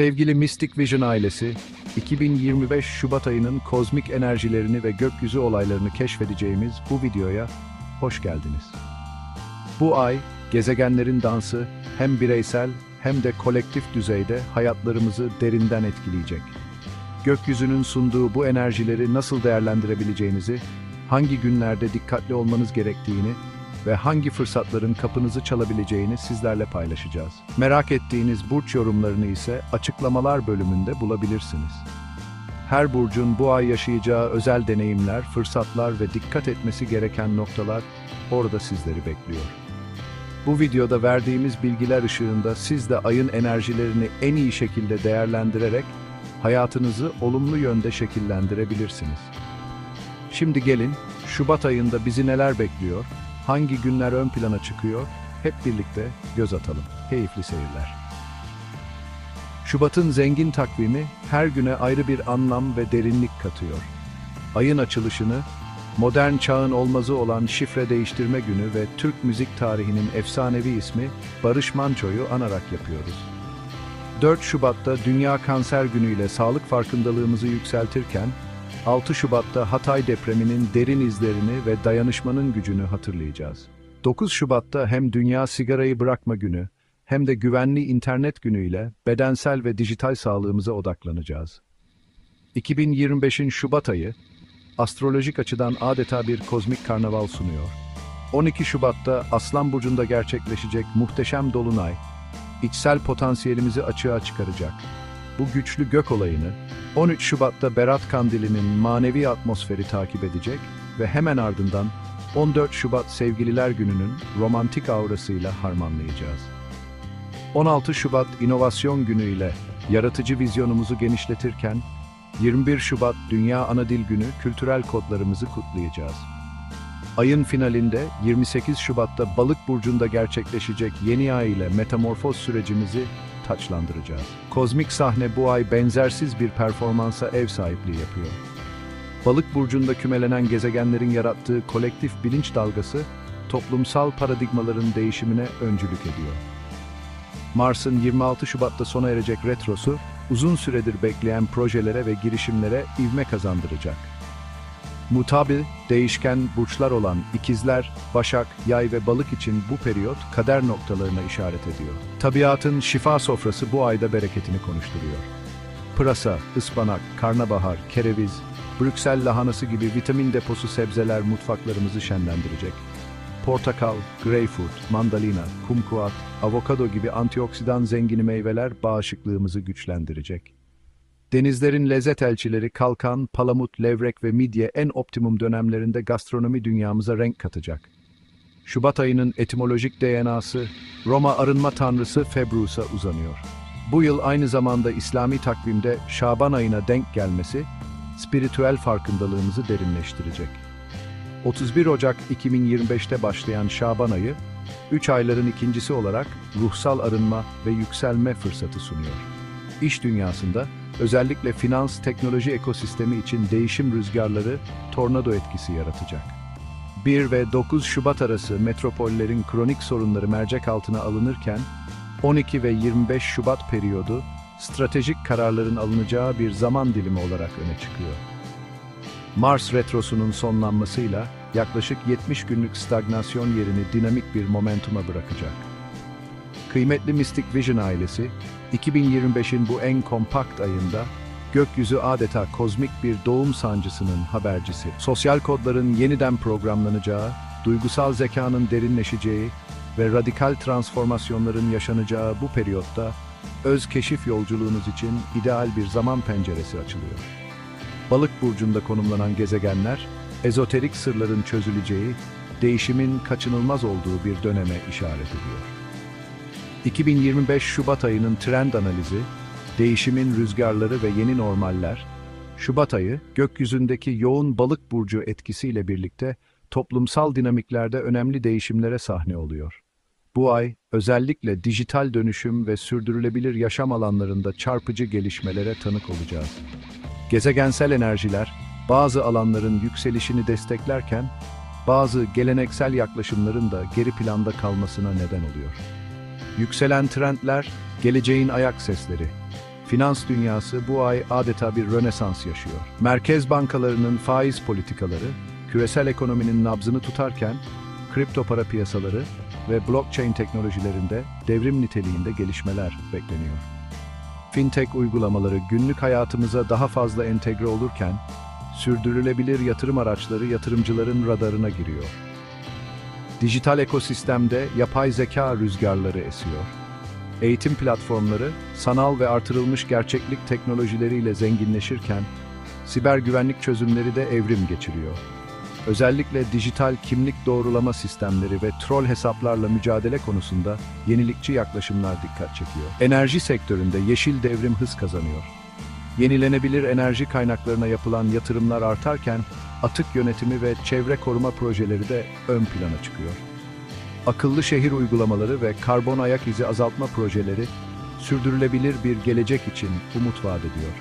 Sevgili Mystic Vision ailesi, 2025 Şubat ayının kozmik enerjilerini ve gökyüzü olaylarını keşfedeceğimiz bu videoya hoş geldiniz. Bu ay, gezegenlerin dansı hem bireysel hem de kolektif düzeyde hayatlarımızı derinden etkileyecek. Gökyüzünün sunduğu bu enerjileri nasıl değerlendirebileceğinizi, hangi günlerde dikkatli olmanız gerektiğini ve hangi fırsatların kapınızı çalabileceğini sizlerle paylaşacağız. Merak ettiğiniz burç yorumlarını ise açıklamalar bölümünde bulabilirsiniz. Her burcun bu ay yaşayacağı özel deneyimler, fırsatlar ve dikkat etmesi gereken noktalar orada sizleri bekliyor. Bu videoda verdiğimiz bilgiler ışığında siz de ayın enerjilerini en iyi şekilde değerlendirerek hayatınızı olumlu yönde şekillendirebilirsiniz. Şimdi gelin, Şubat ayında bizi neler bekliyor, hangi günler ön plana çıkıyor, hep birlikte göz atalım. Keyifli seyirler. Şubat'ın zengin takvimi her güne ayrı bir anlam ve derinlik katıyor. Ayın açılışını, modern çağın olmazı olan şifre değiştirme günü ve Türk müzik tarihinin efsanevi ismi Barış Manço'yu anarak yapıyoruz. 4 Şubat'ta Dünya Kanser Günü ile sağlık farkındalığımızı yükseltirken, 6 Şubat'ta Hatay depreminin derin izlerini ve dayanışmanın gücünü hatırlayacağız. 9 Şubat'ta hem Dünya Sigarayı Bırakma Günü hem de Güvenli İnternet Günü ile bedensel ve dijital sağlığımıza odaklanacağız. 2025'in Şubat ayı, astrolojik açıdan adeta bir kozmik karnaval sunuyor. 12 Şubat'ta Aslan Burcu'nda gerçekleşecek muhteşem dolunay, içsel potansiyelimizi açığa çıkaracak. Bu güçlü gök olayını 13 Şubat'ta Berat Kandili'nin manevi atmosferi takip edecek ve hemen ardından 14 Şubat Sevgililer Günü'nün romantik aurasıyla harmanlayacağız. 16 Şubat İnovasyon Günü ile yaratıcı vizyonumuzu genişletirken 21 Şubat Dünya Ana Dil Günü kültürel kodlarımızı kutlayacağız. Ayın finalinde 28 Şubat'ta Balık burcunda gerçekleşecek yeni ay ile metamorfoz sürecimizi taçlandıracağız. Kozmik sahne bu ay benzersiz bir performansa ev sahipliği yapıyor. Balık burcunda kümelenen gezegenlerin yarattığı kolektif bilinç dalgası toplumsal paradigmaların değişimine öncülük ediyor. Mars'ın 26 Şubat'ta sona erecek retrosu uzun süredir bekleyen projelere ve girişimlere ivme kazandıracak. Mutabil, değişken burçlar olan ikizler, başak, yay ve balık için bu periyot kader noktalarına işaret ediyor. Tabiatın şifa sofrası bu ayda bereketini konuşturuyor. Pırasa, ıspanak, karnabahar, kereviz, Brüksel lahanası gibi vitamin deposu sebzeler mutfaklarımızı şenlendirecek. Portakal, greyfurt, mandalina, kumkuat, avokado gibi antioksidan zengini meyveler bağışıklığımızı güçlendirecek. Denizlerin lezzet elçileri kalkan, palamut, levrek ve midye en optimum dönemlerinde gastronomi dünyamıza renk katacak. Şubat ayının etimolojik DNA'sı Roma arınma tanrısı Februs'a uzanıyor. Bu yıl aynı zamanda İslami takvimde Şaban ayına denk gelmesi, spiritüel farkındalığımızı derinleştirecek. 31 Ocak 2025'te başlayan Şaban ayı, 3 ayların ikincisi olarak ruhsal arınma ve yükselme fırsatı sunuyor. İş dünyasında özellikle finans teknoloji ekosistemi için değişim rüzgarları tornado etkisi yaratacak. 1 ve 9 Şubat arası metropollerin kronik sorunları mercek altına alınırken, 12 ve 25 Şubat periyodu stratejik kararların alınacağı bir zaman dilimi olarak öne çıkıyor. Mars retrosunun sonlanmasıyla yaklaşık 70 günlük stagnasyon yerini dinamik bir momentuma bırakacak. Kıymetli Mystic Vision ailesi, 2025'in bu en kompakt ayında gökyüzü adeta kozmik bir doğum sancısının habercisi. Sosyal kodların yeniden programlanacağı, duygusal zekanın derinleşeceği ve radikal transformasyonların yaşanacağı bu periyotta öz keşif yolculuğunuz için ideal bir zaman penceresi açılıyor. Balık burcunda konumlanan gezegenler, ezoterik sırların çözüleceği, değişimin kaçınılmaz olduğu bir döneme işaret ediyor. 2025 Şubat ayının trend analizi, değişimin rüzgarları ve yeni normaller, Şubat ayı gökyüzündeki yoğun balık burcu etkisiyle birlikte toplumsal dinamiklerde önemli değişimlere sahne oluyor. Bu ay özellikle dijital dönüşüm ve sürdürülebilir yaşam alanlarında çarpıcı gelişmelere tanık olacağız. Gezegensel enerjiler bazı alanların yükselişini desteklerken bazı geleneksel yaklaşımların da geri planda kalmasına neden oluyor. Yükselen trendler geleceğin ayak sesleri. Finans dünyası bu ay adeta bir rönesans yaşıyor. Merkez bankalarının faiz politikaları, küresel ekonominin nabzını tutarken, kripto para piyasaları ve blockchain teknolojilerinde devrim niteliğinde gelişmeler bekleniyor. Fintech uygulamaları günlük hayatımıza daha fazla entegre olurken, sürdürülebilir yatırım araçları yatırımcıların radarına giriyor. Dijital ekosistemde yapay zeka rüzgarları esiyor. Eğitim platformları, sanal ve artırılmış gerçeklik teknolojileriyle zenginleşirken, siber güvenlik çözümleri de evrim geçiriyor. Özellikle dijital kimlik doğrulama sistemleri ve troll hesaplarla mücadele konusunda yenilikçi yaklaşımlar dikkat çekiyor. Enerji sektöründe yeşil devrim hız kazanıyor. Yenilenebilir enerji kaynaklarına yapılan yatırımlar artarken, atık yönetimi ve çevre koruma projeleri de ön plana çıkıyor. Akıllı şehir uygulamaları ve karbon ayak izi azaltma projeleri sürdürülebilir bir gelecek için umut vaat ediyor.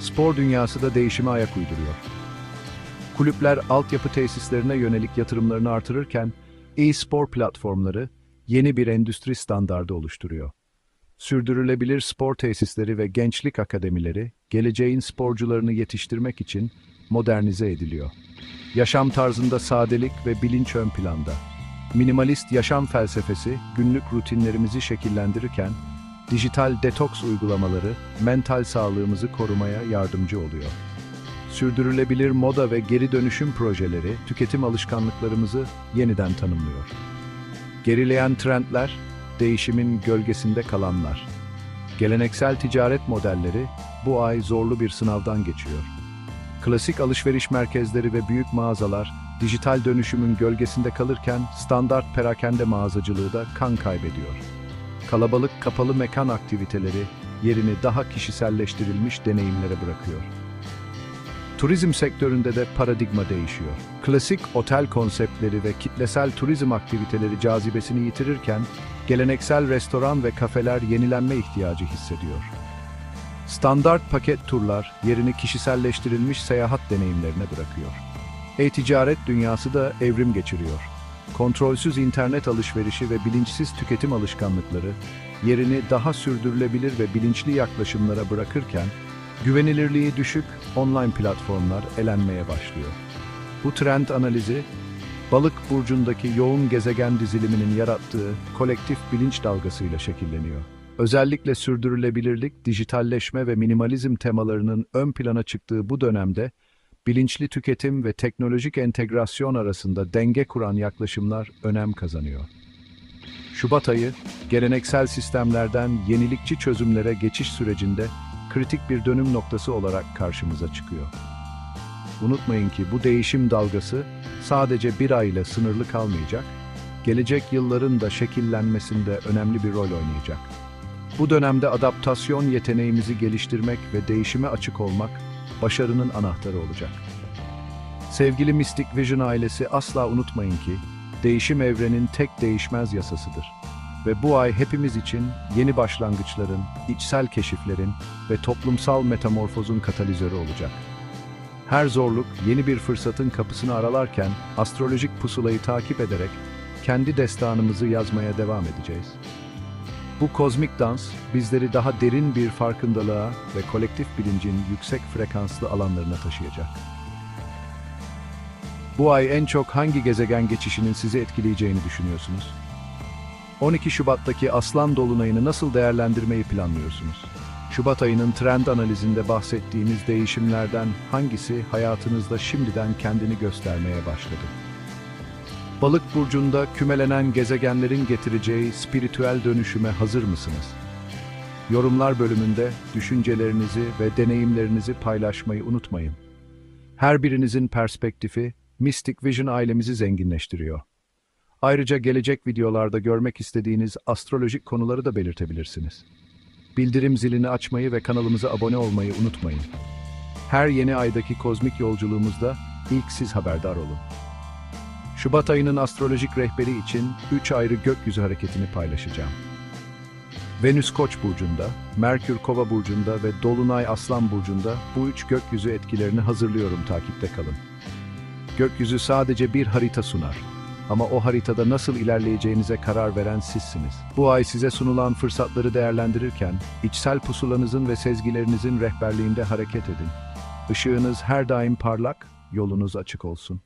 Spor dünyası da değişime ayak uyduruyor. Kulüpler altyapı tesislerine yönelik yatırımlarını artırırken, e-spor platformları yeni bir endüstri standardı oluşturuyor. Sürdürülebilir spor tesisleri ve gençlik akademileri, geleceğin sporcularını yetiştirmek için modernize ediliyor. Yaşam tarzında sadelik ve bilinç ön planda. Minimalist yaşam felsefesi günlük rutinlerimizi şekillendirirken, dijital detoks uygulamaları mental sağlığımızı korumaya yardımcı oluyor. Sürdürülebilir moda ve geri dönüşüm projeleri tüketim alışkanlıklarımızı yeniden tanımlıyor. Gerileyen trendler, değişimin gölgesinde kalanlar. Geleneksel ticaret modelleri bu ay zorlu bir sınavdan geçiyor. Klasik alışveriş merkezleri ve büyük mağazalar dijital dönüşümün gölgesinde kalırken standart perakende mağazacılığı da kan kaybediyor. Kalabalık kapalı mekan aktiviteleri yerini daha kişiselleştirilmiş deneyimlere bırakıyor. Turizm sektöründe de paradigma değişiyor. Klasik otel konseptleri ve kitlesel turizm aktiviteleri cazibesini yitirirken, geleneksel restoran ve kafeler yenilenme ihtiyacı hissediyor. Standart paket turlar yerini kişiselleştirilmiş seyahat deneyimlerine bırakıyor. E-ticaret dünyası da evrim geçiriyor. Kontrolsüz internet alışverişi ve bilinçsiz tüketim alışkanlıkları yerini daha sürdürülebilir ve bilinçli yaklaşımlara bırakırken, güvenilirliği düşük online platformlar elenmeye başlıyor. Bu trend analizi, balık burcundaki yoğun gezegen diziliminin yarattığı kolektif bilinç dalgasıyla şekilleniyor. Özellikle sürdürülebilirlik, dijitalleşme ve minimalizm temalarının ön plana çıktığı bu dönemde, bilinçli tüketim ve teknolojik entegrasyon arasında denge kuran yaklaşımlar önem kazanıyor. Şubat ayı, geleneksel sistemlerden yenilikçi çözümlere geçiş sürecinde kritik bir dönüm noktası olarak karşımıza çıkıyor. Unutmayın ki bu değişim dalgası sadece bir ay ile sınırlı kalmayacak, gelecek yılların da şekillenmesinde önemli bir rol oynayacak. Bu dönemde adaptasyon yeteneğimizi geliştirmek ve değişime açık olmak başarının anahtarı olacak. Sevgili Mystic Vision ailesi asla unutmayın ki değişim evrenin tek değişmez yasasıdır. Ve bu ay hepimiz için yeni başlangıçların, içsel keşiflerin ve toplumsal metamorfozun katalizörü olacak. Her zorluk yeni bir fırsatın kapısını aralarken astrolojik pusulayı takip ederek kendi destanımızı yazmaya devam edeceğiz. Bu kozmik dans bizleri daha derin bir farkındalığa ve kolektif bilincin yüksek frekanslı alanlarına taşıyacak. Bu ay en çok hangi gezegen geçişinin sizi etkileyeceğini düşünüyorsunuz? 12 Şubat'taki Aslan Dolunay'ını nasıl değerlendirmeyi planlıyorsunuz? Şubat ayının trend analizinde bahsettiğimiz değişimlerden hangisi hayatınızda şimdiden kendini göstermeye başladı? Balık burcunda kümelenen gezegenlerin getireceği spiritüel dönüşüme hazır mısınız? Yorumlar bölümünde düşüncelerinizi ve deneyimlerinizi paylaşmayı unutmayın. Her birinizin perspektifi Mystic Vision ailemizi zenginleştiriyor. Ayrıca gelecek videolarda görmek istediğiniz astrolojik konuları da belirtebilirsiniz. Bildirim zilini açmayı ve kanalımıza abone olmayı unutmayın. Her yeni aydaki kozmik yolculuğumuzda ilk siz haberdar olun. Şubat ayının astrolojik rehberi için 3 ayrı gökyüzü hareketini paylaşacağım. Venüs Koç burcunda, Merkür Kova burcunda ve Dolunay Aslan burcunda bu üç gökyüzü etkilerini hazırlıyorum takipte kalın. Gökyüzü sadece bir harita sunar. Ama o haritada nasıl ilerleyeceğinize karar veren sizsiniz. Bu ay size sunulan fırsatları değerlendirirken, içsel pusulanızın ve sezgilerinizin rehberliğinde hareket edin. Işığınız her daim parlak, yolunuz açık olsun.